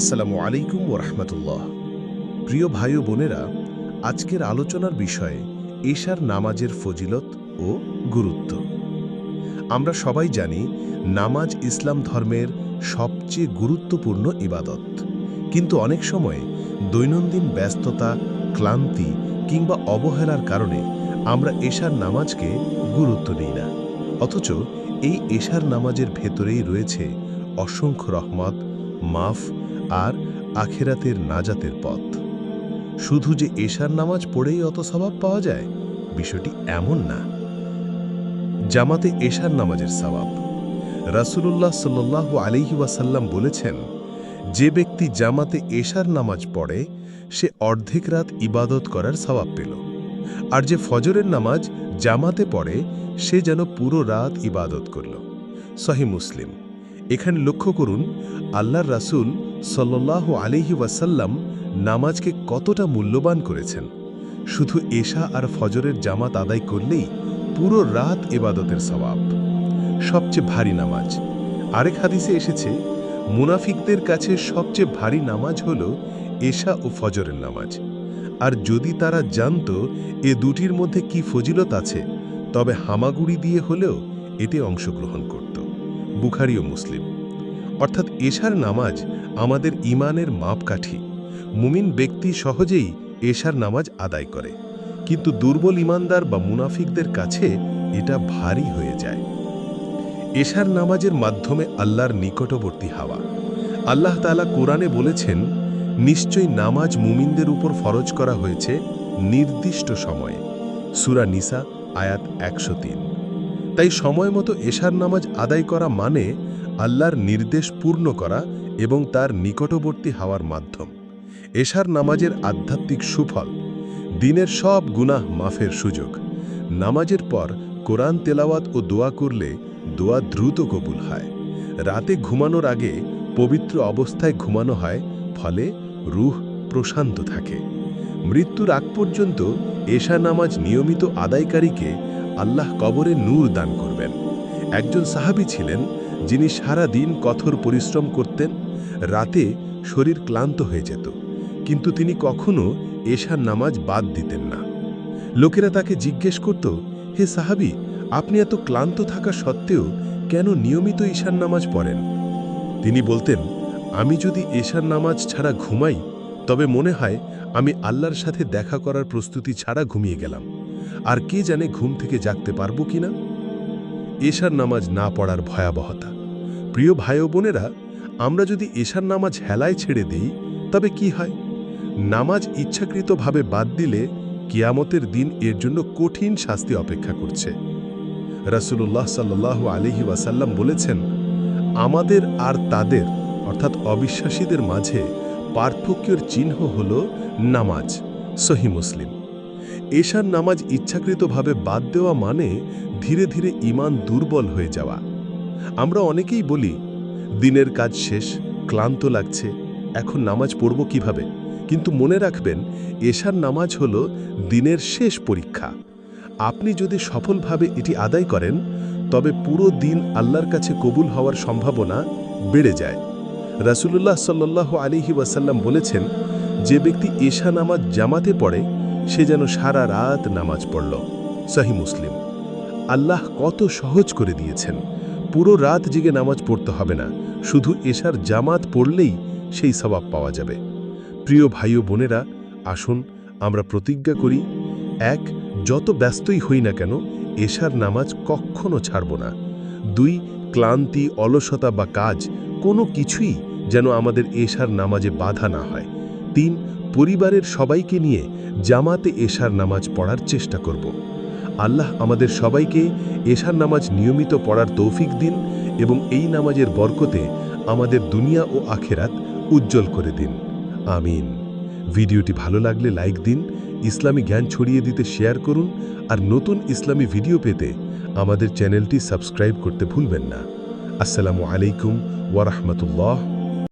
আসসালামু আলাইকুম ওরহমতুল্লাহ। প্রিয় ভাই বোনেরা, আজকের আলোচনার বিষয়ে এশার নামাজের ফজিলত ও গুরুত্ব। আমরা সবাই জানি, নামাজ ইসলাম ধর্মের সবচেয়ে গুরুত্বপূর্ণ ইবাদত। কিন্তু অনেক সময় দৈনন্দিন ব্যস্ততা, ক্লান্তি কিংবা অবহেলার কারণে আমরা এশার নামাজকে গুরুত্ব দিই না। অথচ এই এশার নামাজের ভেতরেই রয়েছে অসংখ্য রহমত, মাফ আর আখেরাতের নাজাতের পথ। শুধু যে এশার নামাজ পড়েই অত স্বভাব পাওয়া যায়, বিষয়টি এমন না। জামাতে এশার নামাজের সবাব রাসূলুল্লাহ সাল্লাল্লাহু আলাইহি ওয়াসাল্লাম বলেছেন, যে ব্যক্তি জামাতে এশার নামাজ পড়ে, সে অর্ধেক রাত ইবাদত করার সবাব পেল। আর যে ফজরের নামাজ জামাতে পড়ে, সে যেন পুরো রাত ইবাদত করল। সহি মুসলিম। এখানে লক্ষ্য করুন, আল্লাহর রাসূল সাল্লাল্লাহু আলাইহি ওয়াসাল্লাম নামাজকে কতটা মূল্যবান করেছেন? শুধু এশা আর ফজরের জামাত আদায় করলেই পুরো রাত এবাদতের সওয়াব। সবচেয়ে ভারী নামাজ। আরেক হাদিসে এসেছে, মুনাফিকদের কাছে সবচেয়ে ভারী নামাজ হল এশা ও ফজরের নামাজ। আর যদি তারা জানত এ দুটির মধ্যে কি ফজিলত আছে, তবে হামাগুড়ি দিয়ে হলেও এতে অংশগ্রহণ করত। বুখারি ও মুসলিম। অর্থাৎ এশার নামাজ আমাদের ইমানের মাপকাঠি। মুমিন ব্যক্তি সহজেই এশার নামাজ আদায় করে। কিন্তু দুর্বল ইমানদার বা মুনাফিকদের কাছে এটা ভারী হয়ে যায়। এশার নামাজের মাধ্যমে আল্লাহর নিকটবর্তী হাওয়া। আল্লাহ তাআলা কোরআনে বলেছেন, নিশ্চয়ই নামাজ মুমিনদের উপর ফরজ করা হয়েছে নির্দিষ্ট সময়ে। সুরা নিসা, আয়াত একশো তিন। তাই সময় মতো এশার নামাজ আদায় করা মানে আল্লাহর নির্দেশ পূর্ণ করা এবং তার নিকটবর্তী হওয়ার মাধ্যম। এশার নামাজের আধ্যাত্মিক সুফল, দিনের সব গুনাহ মাফের সুযোগ। নামাজের পর কোরআন তেলাওয়াত ও দোয়া করলে দোয়া দ্রুত কবুল হয়। রাতে ঘুমানোর আগে পবিত্র অবস্থায় ঘুমানো হয়, ফলে রুহ প্রশান্ত থাকে। মৃত্যুর আগ পর্যন্ত এশা নামাজ নিয়মিত আদায়কারীকে আল্লাহ কবরে নূর দান করবেন। একজন সাহাবী ছিলেন যিনি সারা দিন কঠোর পরিশ্রম করতেন, রাতে শরীর ক্লান্ত হয়ে যেত। কিন্তু তিনি কখনো এশার নামাজ বাদ দিতেন না। লোকেরা তাকে জিজ্ঞেস করত, হে সাহাবি, আপনি এত ক্লান্ত থাকা সত্ত্বেও কেন নিয়মিত ঈশার নামাজ পড়েন? তিনি বলতেন, আমি যদি এশার নামাজ ছাড়া ঘুমাই, তবে মনে হয় আমি আল্লাহর সাথে দেখা করার প্রস্তুতি ছাড়া ঘুমিয়ে গেলাম। আর কে জানে ঘুম থেকে জাগতে পারব কিনা? এশার নামাজ না পড়ার ভয়াবহতা। প্রিয় ভাই বোনেরা, আমরা যদি এশার নামাজ হেলায় ছেড়ে দিই, তবে কি হয়? নামাজ ইচ্ছাকৃতভাবে বাদ দিলে কিয়ামতের দিন এর জন্য কঠিন শাস্তি অপেক্ষা করছে। রাসূলুল্লাহ সাল্লাহ আলিহি ওয়াসাল্লাম বলেছেন, আমাদের আর তাদের, অর্থাৎ অবিশ্বাসীদের মাঝে পার্থক্যের চিহ্ন হল নামাজ, সহি মুসলিম। এশার নামাজ ইচ্ছাকৃতভাবে বাদ দেওয়া মানে ধীরে ধীরে ইমান দুর্বল হয়ে যাওয়া। আমরা অনেকেই বলি, দিনের কাজ শেষ, ক্লান্ত লাগছে, এখন নামাজ পড়ব কীভাবে? কিন্তু মনে রাখবেন, এশার নামাজ হল দিনের শেষ পরীক্ষা। আপনি যদি সফলভাবে এটি আদায় করেন, তবে পুরো দিন আল্লাহর কাছে কবুল হওয়ার সম্ভাবনা বেড়ে যায়। রাসূলুল্লাহ সাল্লাহ আলিহি ওয়াসাল্লাম বলেছেন, যে ব্যক্তি এশা নামাজ জামাতে পড়ে, সে যেন সারা রাত নামাজ পড়ল। সহি মুসলিম, আল্লাহ কত সহজ করে দিয়েছেন। পুরো রাত জেগে নামাজ পড়তে হবে না। শুধু এশার জামাত পড়লেই সেই স্বভাব পাওয়া যাবে। প্রিয় ভাই ও বোনেরা, আসুন আমরা প্রতিজ্ঞা করি, এক, যত ব্যস্তই হই না কেন, এশার নামাজ কখনো ছাড়ব না। দুই, ক্লান্তি, অলসতা বা কাজ কোনো কিছুই যেন আমাদের এশার নামাজে বাধা না হয়। তিন, পরিবারের সবাইকে নিয়ে জামাতে এশার নামাজ পড়ার চেষ্টা করব। আল্লাহ আমাদের সবাইকে এশার নামাজ নিয়মিত পড়ার তৌফিক দিন এবং এই নামাজের বরকতে আমাদের দুনিয়া ও আখেরাত উজ্জ্বল করে দিন। আমিন। ভিডিওটি ভালো লাগলে লাইক দিন, ইসলামী জ্ঞান ছড়িয়ে দিতে শেয়ার করুন আর নতুন ইসলামী ভিডিও পেতে আমাদের চ্যানেলটি সাবস্ক্রাইব করতে ভুলবেন না। আসসালামু আলাইকুম ওয়ারহমতুল্লাহ